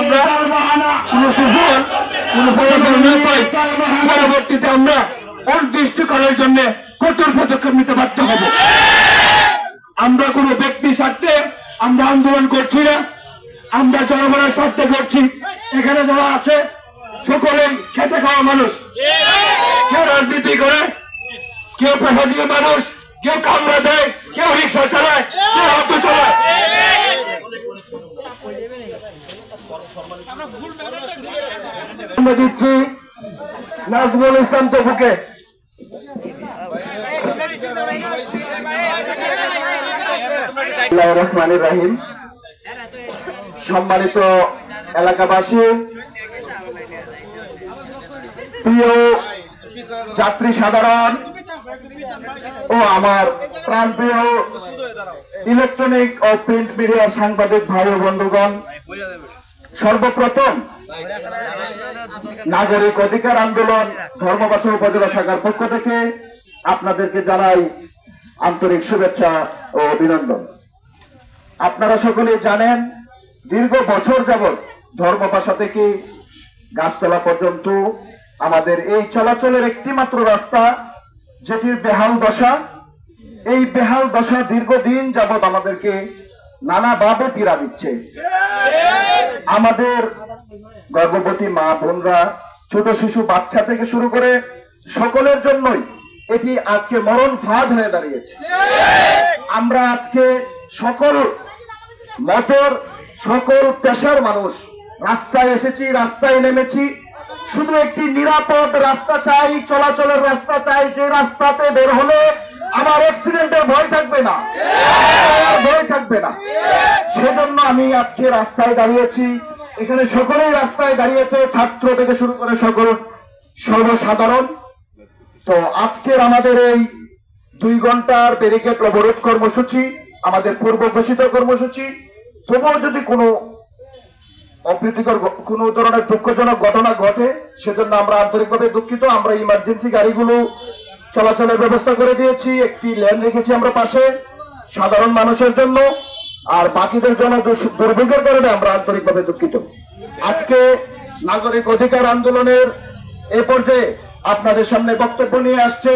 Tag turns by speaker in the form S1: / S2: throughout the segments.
S1: আমরা কোন সুফল কোন ফলাফল পরবর্তীতে আমরা অনির্দিষ্টকালের জন্য কঠোর পদক্ষেপ নিতে বাধ্য হব। আমরা কোনো ব্যক্তি স্বার্থে আমরা আন্দোলন করছি না, আমরা জনগণের স্বার্থে করছি। এখানে যারা আছে, সকলেই খেতে খাওয়া মানুষ। কেউ রাজনীতি করে, কেউ পেশাজীবী মানুষ, কেউ কামড়া দেয়, কেউ রিক্সা চালায়, কেউ অটো চালায়। আমরা দিচ্ছি নাজমুল ইসলাম তবুকে। রহমানুর রাহিম। সম্মানিত এলাকাবাসী, প্রিয় যাত্রী সাধারণ ও আমার প্রান্তীয় ইলেকট্রনিক ও প্রিন্ট মিডিয়া সাংবাদিক ভাই ও বন্ধুগণ, সর্বপ্রথম নাগরিক অধিকার আন্দোলন ধর্মবাসী উপজেলা শাখার পক্ষ থেকে আপনাদেরকে জানাই আন্তরিক শুভেচ্ছা ও অভিনন্দন। আপনারা সকলেই জানেন, দীর্ঘ বছর যাবৎ ধর্মপাশা থেকে গাছতলা পর্যন্ত আমাদের এই চলাচলের একটি মাত্র রাস্তা, যেটির বেহাল দশা এই বেহাল দশা দীর্ঘদিন যাবৎ আমাদেরকে নানাভাবে পীড়া দিচ্ছে। আমাদের গর্ভবতী মা বোনরা, ছোট শিশু বাচ্চা থেকে শুরু করে সকলের জন্যই এটি আজকে মরণ ফাঁদ হয়ে দাঁড়িয়েছে। আমরা আজকে সকল মটর সকল পেশার মানুষ, রাস্তায় এসেছি, রাস্তায় নেমেছি। শুধু একটি নিরাপদ রাস্তা চাই, চলাচলের রাস্তা চাই, যে রাস্তাতে বের হলে আমার অ্যাক্সিডেন্টের ভয় থাকবে না। ভয় থাকবে না। সেজন্য আমি আজকে রাস্তায় দাঁড়িয়েছি। এখানে সকলেই রাস্তায় দাঁড়িয়েছে, ছাত্র থেকে শুরু করে সকল সর্বসাধারণ। তো আজকের আমাদের এই দুই ঘণ্টার ব্যারিকেড অবরোধ কর্মসূচি, আমাদের পূর্ব ঘোষিত কর্মসূচি, তবুও যদি কোনো অপ্রীতিকর কোনো ধরনের দুঃখজনক ঘটনা ঘটে, সেজন্য আমরা আন্তরিকভাবে দুঃখিত। আমরা ইমার্জেন্সি গাড়িগুলো চলাচলের ব্যবস্থা করে দিয়েছি, একটি লেন রেখেছি আমরা পাশে, সাধারণ মানুষের জন্য, আর বাকিদের জন্য দুর্ভোগের কারণে আমরা আন্তরিকভাবে দুঃখিত। আজকে নাগরিক অধিকার আন্দোলনের এ পর্যায়ে আপনাদের সামনে বক্তব্য নিয়ে আসছে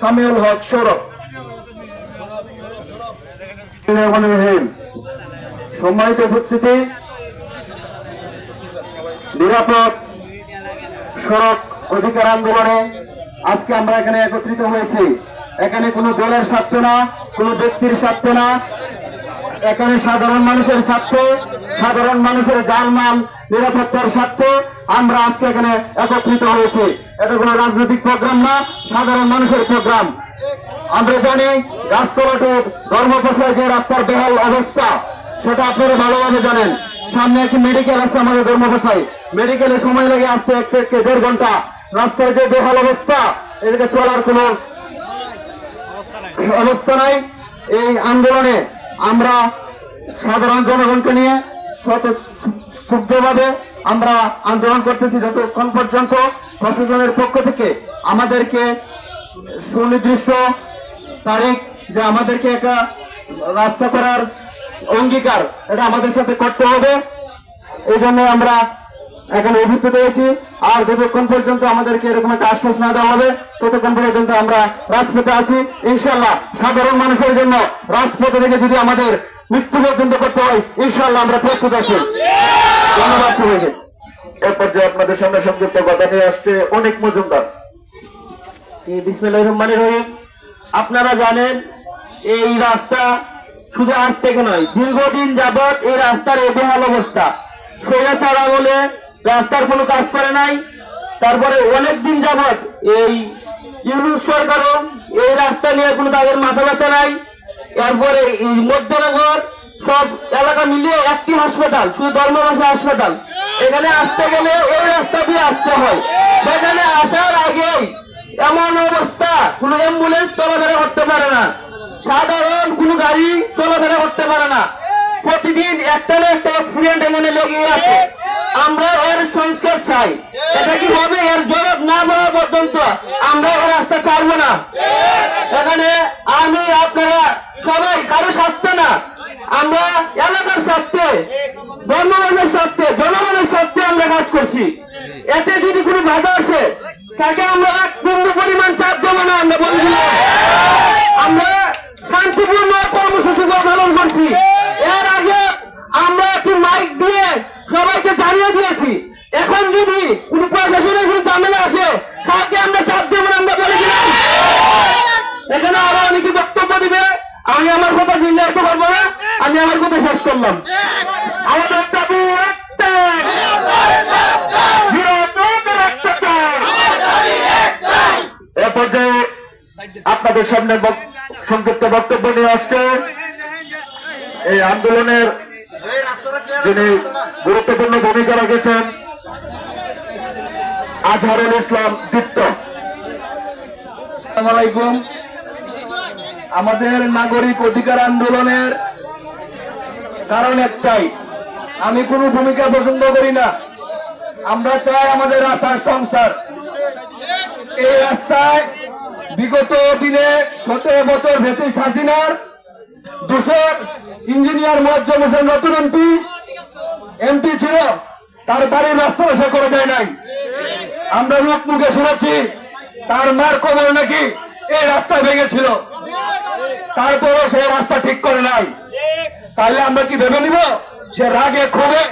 S1: সামিউল হক সৌরভ। সম্মানিত উপস্থিতি, নিরাপদ সড়ক অধিকার আন্দোলনে আজকে আমরা এখানে একত্রিত হয়েছি। এখানে কোনো দলের স্বার্থ না, কোনো ব্যক্তির স্বার্থ না। এখানে সাধারণ মানুষের স্বার্থে, সাধারণ মানুষের জানমাল, নিরাপত্তার স্বার্থে আমরা আজকে এখানে একত্রিত হয়েছি। এটা কোনো রাজনৈতিক প্রোগ্রাম না, সাধারণ মানুষের প্রোগ্রাম। আমরা জানি গাছতলা টু ধর্মপ্রসার যে রাস্তার বেহাল অবস্থা, সেটা আপনারা ভালোভাবে জানেন। সামনে একটি মেডিকেল আছে আমাদের ধর্মপ্রসায় মেডিকেলে সময় লাগে আসতে এক থেকে দেড় ঘণ্টা। রাস্তার যে বেহাল অবস্থা, এদিকে চলার কোনো অবস্থা নাই। এই আন্দোলনে আমরা সাধারণ জনগণকে নিয়ে শুদ্ধভাবে আমরা আন্দোলন করতেছি যতক্ষণ পর্যন্ত প্রশাসনের পক্ষ থেকে আমাদেরকে সুনির্দিষ্ট তারিখ যে আমাদেরকে একটা রাস্তা করার অঙ্গীকার, এটা আমাদের সাথে করতে হবে। এই জন্য আমরা এখানে উপস্থিত হয়েছি। আর যতক্ষণ পর্যন্ত আমাদেরকে এরকম একটা আশ্বাস না দেওয়া হবে, ততক্ষণ পর্যন্ত আমরা রাজপথে আছি। ইনশাল্লাহ সাধারণ মানুষের জন্য রাজপথে থেকে যদি আমাদের মৃত্যু পর্যন্ত করতে হয় ইনশাল্লাহ আমরা প্রস্তুত আছি। ধন্যবাদ এ আপনাদের সামনে সংযুক্ত কথা নিয়ে আসছে অনেক মজুমদার। আপনারা জানেন, এই রাস্তা শুধু আজ থেকে নয়, দীর্ঘদিন যাবৎ এই রাস্তার এই বেহাল অবস্থা। ছাড়া বলে রাস্তার কোনো কাজ করে নাই। তারপরে অনেক দিন যাবৎ এই ইউনুস সরকারও এই রাস্তা নিয়ে কোনো তাদের মাথা ব্যথা নাই। এরপরে মধ্যনগর
S2: সব এলাকা মিলিয়ে একটি হাসপাতাল, শুধু ধর্মবাসী হাসপাতাল। এখানে আসতে গেলে এই রাস্তা দিয়ে আসতে হয়। সেখানে আসার আগেই এমন অবস্থা, কোনো অ্যাম্বুলেন্স চলাফেরা করতে পারে না। সাধারণ কোনো গাড়ি চলাফেরা করতে পারে না। প্রতিদিন একটা না একটা অ্যাক্সিডেন্ট এখানে লেগে আছে। আমরা এর সংস্কার চাই। এটা কি হবে? এর জবাব না দেওয়া পর্যন্ত আমরা এই রাস্তা ছাড়বো না। এখানে আমি, আপনারা সবাই, কারও স্বার্থে না। আমরা এলাকার স্বার্থে জনগণের স্বার্থে জনগণের স্বার্থে আমরা কাজ করছি। এতে যদি কোনো বাধা আসে, তাকে আমরা এক পরিমাণ চাপ দেবো না, আমরা বলেছিলাম আমরা শান্তিপূর্ণ কর্মসূচি পালন করছি এর আগে আমরা একটি মাইক দিয়ে সবাইকে জানিয়ে দিয়েছি, এখন যদি কোন প্রশাসনের কোনো ঝামেলা আসে তাকে আমরা চাপ দেবো আমরা এখানে আরও অনেকে বক্তব্য দিবে, আমি আমার কথা দীর্ঘায়িত করব না, আমি আমার কথা শেষ করলাম। আমাদের দাবি একটাই বিরোধীদের অত্যাচার
S1: এ পর্যায়ে আপনাদের সামনে সংক্ষিপ্ত বক্তব্য নিয়ে আসছে। এই আন্দোলনের যিনি গুরুত্বপূর্ণ ভূমিকা রেখেছেন, আজহারুল ইসলাম দীপ্ত।
S2: আমাদের নাগরিক অধিকার আন্দোলনের কারণ একটাই, আমি কোনো ভূমিকা পছন্দ করি না। আমরা চাই আমাদের রাস্তার সংসার। এই রাস্তায় বিগত দিনে সতেরো বছর ব্রিটিশ হাসিনার দূষণ ইঞ্জিনিয়ার মোয়াজ্জম হোসেন নতুন এমপি এমপি ছিল, তার বাড়ির রাস্তা করে দেয় নাই। আমরা লোক মুখে শুনেছি, তার মার কবর নাকি এই রাস্তা ভেঙেছিল। তারপরও সে রাস্তা ঠিক করে নাই। তাহলে আমরা কি ভেবে নিব সে রাগে, ক্ষোভে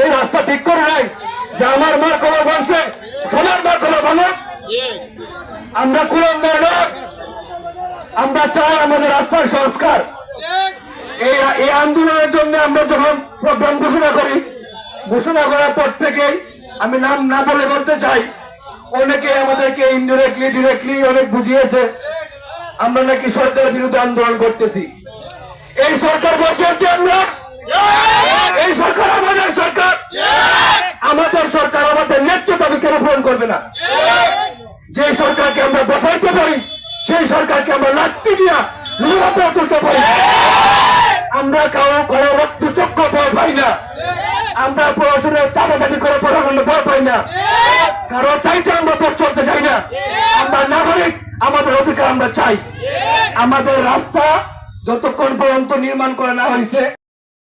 S2: এই রাস্তা ঠিক করে নাই, যে আমার মার কবর ভাঙছে সোনার মার কবর ভাঙো আমরা কুলম আমরা চাই আমাদের রাস্তার সংস্কার। এই আন্দোলনের জন্য আমরা যখন প্রোগ্রাম ঘোষণা করি ঘোষণা করার পর থেকেই আমি নাম না বলে বলতে চাই, অনেকে আমাদেরকে ইনডিরেক্টলি ডিরেক্টলি অনেক বুঝিয়েছে। আমরা নাকি সরকারের বিরুদ্ধে আন্দোলন করতেছি। এই সরকার বসে আছে আমরা? এই সরকার আমাদের সরকার? আমাদের সরকার আমাদের দাবি কেন পূরণ করবে না? যে সরকারকে আমরা বসাইতে পারি, সেই সরকারকে আমরা লাত্তি দিয়া তুলতে পারি। আমরা কারও কারও রক্ত আমরা প্রশাসনের চাপাচাপি করে প্রশাসন ভয় পাই না। কারও চাইতে আমরা পথ চলতে চাই না। আমরা নাগরিক আমাদের অধিকার আমরা চাই। আমাদের রাস্তা যতক্ষণ পর্যন্ত নির্মাণ করা না হয়েছে